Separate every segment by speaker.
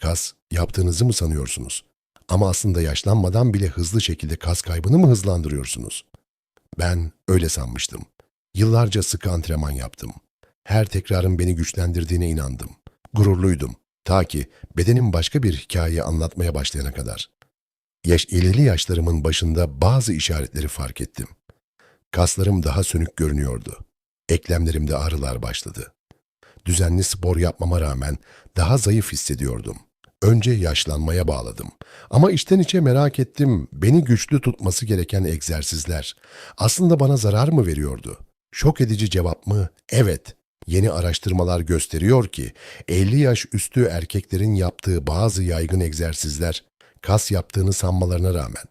Speaker 1: Kas yaptığınızı mı sanıyorsunuz? Ama aslında yaşlanmadan bile hızlı şekilde kas kaybını mı hızlandırıyorsunuz? Ben öyle sanmıştım. Yıllarca sıkı antrenman yaptım. Her tekrarın beni güçlendirdiğine inandım. Gururluydum. Ta ki bedenim başka bir hikaye anlatmaya başlayana kadar. Yaş ileri yaşlarımın başında bazı işaretleri fark ettim. Kaslarım daha sönük görünüyordu. Eklemlerimde ağrılar başladı. Düzenli spor yapmama rağmen daha zayıf hissediyordum. Önce yaşlanmaya bağladım. Ama içten içe merak ettim. Beni güçlü tutması gereken egzersizler aslında bana zarar mı veriyordu? Şok edici cevap mı? Evet. Yeni araştırmalar gösteriyor ki 50 yaş üstü erkeklerin yaptığı bazı yaygın egzersizler kas yaptığını sanmalarına rağmen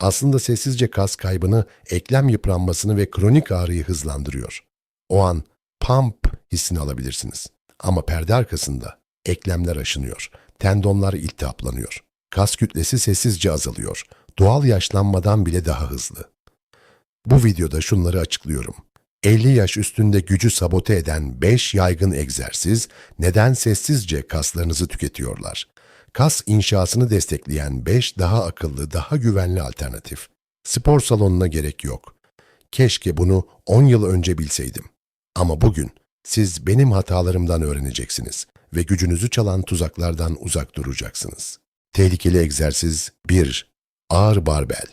Speaker 1: aslında sessizce kas kaybını, eklem yıpranmasını ve kronik ağrıyı hızlandırıyor. O an pump hissini alabilirsiniz. Ama perde arkasında eklemler aşınıyor, tendonlar iltihaplanıyor. Kas kütlesi sessizce azalıyor. Doğal yaşlanmadan bile daha hızlı. Bu videoda şunları açıklıyorum. 50 yaş üstünde gücü sabote eden 5 yaygın egzersiz neden sessizce kaslarınızı tüketiyorlar? Kas inşasını destekleyen 5 daha akıllı, daha güvenli alternatif. Spor salonuna gerek yok. Keşke bunu 10 yıl önce bilseydim. Ama bugün siz benim hatalarımdan öğreneceksiniz ve gücünüzü çalan tuzaklardan uzak duracaksınız. Tehlikeli egzersiz 1. Ağır barbel.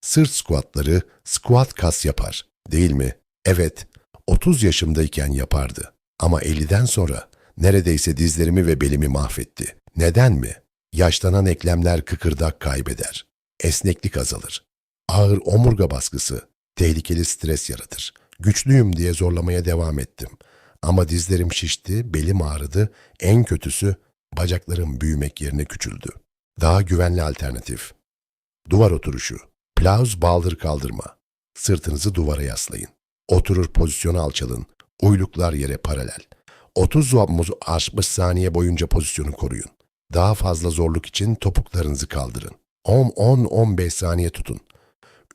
Speaker 1: Sırt squatları squat kas yapar, değil mi? Evet, 30 yaşımdayken yapardı. Ama 50'den sonra neredeyse dizlerimi ve belimi mahvetti. Neden mi? Yaşlanan eklemler kıkırdak kaybeder. Esneklik azalır. Ağır omurga baskısı tehlikeli stres yaratır. Güçlüyüm diye zorlamaya devam ettim. Ama dizlerim şişti, belim ağrıdı, en kötüsü bacaklarım büyümek yerine küçüldü. Daha güvenli alternatif. Duvar oturuşu. Plauz baldır kaldırma. Sırtınızı duvara yaslayın. Oturur pozisyonu alçalın. Uyluklar yere paralel. 30 muzu 60 saniye boyunca pozisyonu koruyun. Daha fazla zorluk için topuklarınızı kaldırın. 10-10-15 saniye tutun.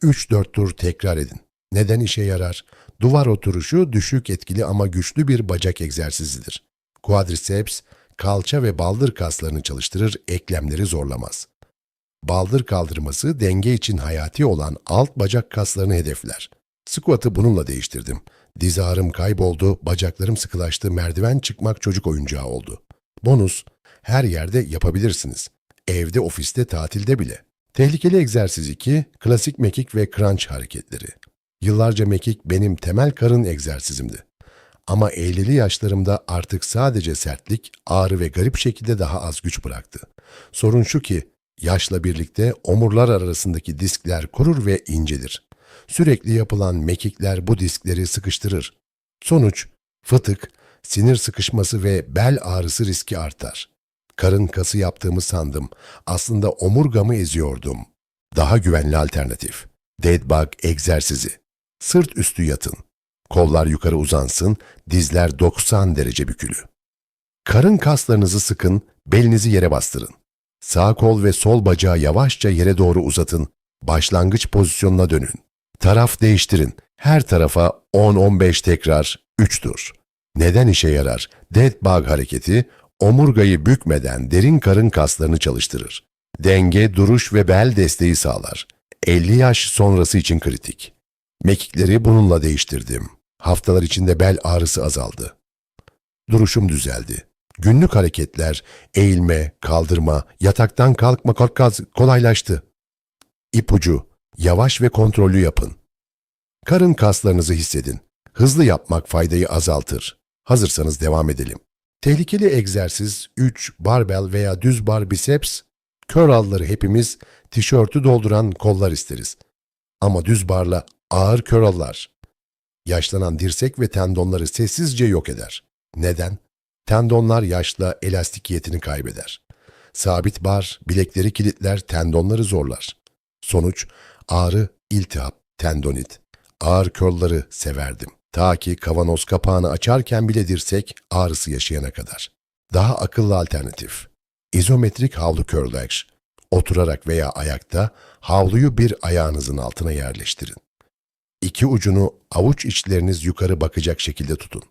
Speaker 1: 3-4 tur tekrar edin. Neden işe yarar? Duvar oturuşu düşük etkili ama güçlü bir bacak egzersizidir. Quadriceps, kalça ve baldır kaslarını çalıştırır, eklemleri zorlamaz. Baldır kaldırması denge için hayati olan alt bacak kaslarını hedefler. Squat'ı bununla değiştirdim. Diz ağrım kayboldu, bacaklarım sıkılaştı, merdiven çıkmak çocuk oyuncağı oldu. Bonus, her yerde yapabilirsiniz. Evde, ofiste, tatilde bile. Tehlikeli egzersiz 2, klasik mekik ve crunch hareketleri. Yıllarca mekik benim temel karın egzersizimdi. Ama 50'li yaşlarımda artık sadece sertlik, ağrı ve garip şekilde daha az güç bıraktı. Sorun şu ki, yaşla birlikte omurlar arasındaki diskler kurur ve incelir. Sürekli yapılan mekikler bu diskleri sıkıştırır. Sonuç, fıtık, sinir sıkışması ve bel ağrısı riski artar. Karın kası yaptığımı sandım. Aslında omurgamı eziyordum. Daha güvenli alternatif. Dead bug egzersizi. Sırt üstü yatın. Kollar yukarı uzansın, dizler 90 derece bükülü. Karın kaslarınızı sıkın, belinizi yere bastırın. Sağ kol ve sol bacağı yavaşça yere doğru uzatın. Başlangıç pozisyonuna dönün. Taraf değiştirin. Her tarafa 10-15 tekrar, 3 tur. Neden işe yarar? Dead bug hareketi, omurgayı bükmeden derin karın kaslarını çalıştırır. Denge, duruş ve bel desteği sağlar. 50 yaş sonrası için kritik. Mekikleri bununla değiştirdim. Haftalar içinde bel ağrısı azaldı. Duruşum düzeldi. Günlük hareketler, eğilme, kaldırma, yataktan kalkma kolaylaştı. İpucu, yavaş ve kontrollü yapın. Karın kaslarınızı hissedin. Hızlı yapmak faydayı azaltır. Hazırsanız devam edelim. Tehlikeli egzersiz 3 barbell veya düz bar biceps, curl'ları hepimiz tişörtü dolduran kollar isteriz. Ama düz barla ağır curl'lar yaşlanan dirsek ve tendonları sessizce yok eder. Neden? Tendonlar yaşla elastikiyetini kaybeder. Sabit bar bilekleri kilitler, tendonları zorlar. Sonuç ağrı, iltihap, tendonit. Ağır curl'ları severdim. Ta ki kavanoz kapağını açarken bile dirsek ağrısı yaşayana kadar. Daha akıllı alternatif. İzometrik havlu curl Oturarak veya ayakta havluyu bir ayağınızın altına yerleştirin. İki ucunu avuç içleriniz yukarı bakacak şekilde tutun.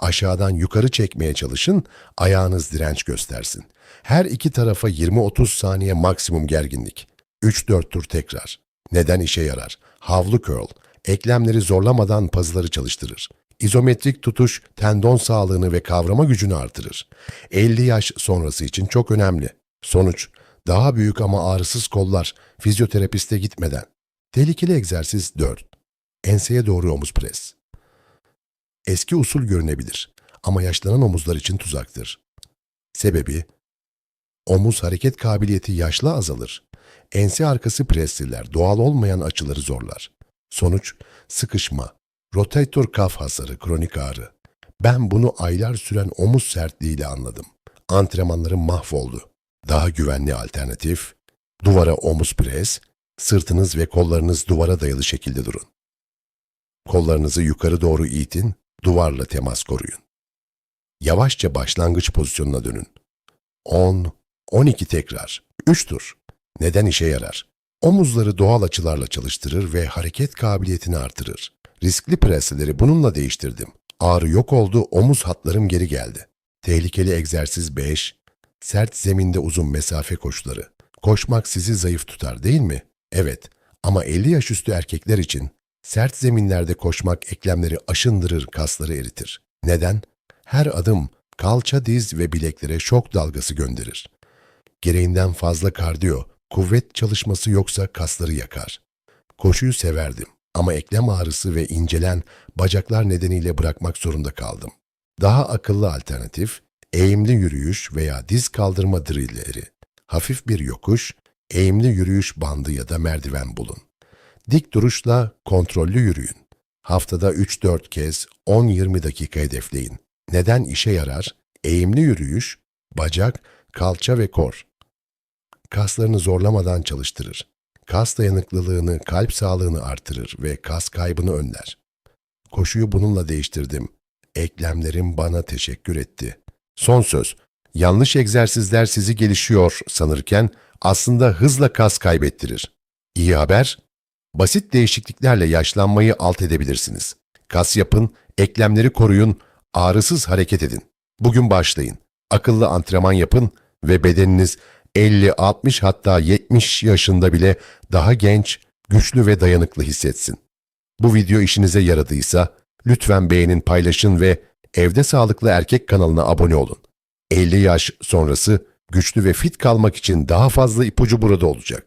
Speaker 1: Aşağıdan yukarı çekmeye çalışın, ayağınız direnç göstersin. Her iki tarafa 20-30 saniye maksimum gerginlik. 3-4 tur tekrar. Neden işe yarar? Havlu curl. Eklemleri zorlamadan pazıları çalıştırır. İzometrik tutuş tendon sağlığını ve kavrama gücünü artırır. 50 yaş sonrası için çok önemli. Sonuç, daha büyük ama ağrısız kollar fizyoterapiste gitmeden. Tehlikeli egzersiz 4. Enseye doğru omuz pres. Eski usul görünebilir ama yaşlanan omuzlar için tuzaktır. Sebebi, omuz hareket kabiliyeti yaşla azalır. Ense arkası presliler doğal olmayan açıları zorlar. Sonuç, sıkışma, rotator kaf hasarı, kronik ağrı. Ben bunu aylar süren omuz sertliğiyle anladım. Antrenmanlarım mahvoldu. Daha güvenli alternatif, duvara omuz pres, sırtınız ve kollarınız duvara dayalı şekilde durun. Kollarınızı yukarı doğru itin, duvarla temas koruyun. Yavaşça başlangıç pozisyonuna dönün. 10, 12 tekrar, 3 tur. Neden işe yarar? Omuzları doğal açılarla çalıştırır ve hareket kabiliyetini artırır. Riskli presleri bununla değiştirdim. Ağrı yok oldu, omuz hatlarım geri geldi. Tehlikeli egzersiz 5, sert zeminde uzun mesafe koşuları. Koşmak sizi zayıf tutar değil mi? Evet ama 50 yaş üstü erkekler için sert zeminlerde koşmak eklemleri aşındırır, kasları eritir. Neden? Her adım kalça, diz ve bileklere şok dalgası gönderir. Gereğinden fazla kardiyo, kuvvet çalışması yoksa kasları yakar. Koşuyu severdim ama eklem ağrısı ve incelen bacaklar nedeniyle bırakmak zorunda kaldım. Daha akıllı alternatif, eğimli yürüyüş veya diz kaldırma drillleri. Hafif bir yokuş, eğimli yürüyüş bandı ya da merdiven bulun. Dik duruşla kontrollü yürüyün. Haftada 3-4 kez 10-20 dakika hedefleyin. Neden işe yarar? Eğimli yürüyüş, bacak, kalça ve kor. Kaslarını zorlamadan çalıştırır. Kas dayanıklılığını, kalp sağlığını artırır ve kas kaybını önler. Koşuyu bununla değiştirdim. Eklemlerim bana teşekkür etti. Son söz. Yanlış egzersizler sizi gelişiyor sanırken aslında hızla kas kaybettirir. İyi haber, basit değişikliklerle yaşlanmayı alt edebilirsiniz. Kas yapın, eklemleri koruyun, ağrısız hareket edin. Bugün başlayın. Akıllı antrenman yapın ve bedeniniz 50, 60 hatta 70 yaşında bile daha genç, güçlü ve dayanıklı hissetsin. Bu video işinize yaradıysa lütfen beğenin, paylaşın ve Evde Sağlıklı Erkek kanalına abone olun. 50 yaş sonrası güçlü ve fit kalmak için daha fazla ipucu burada olacak.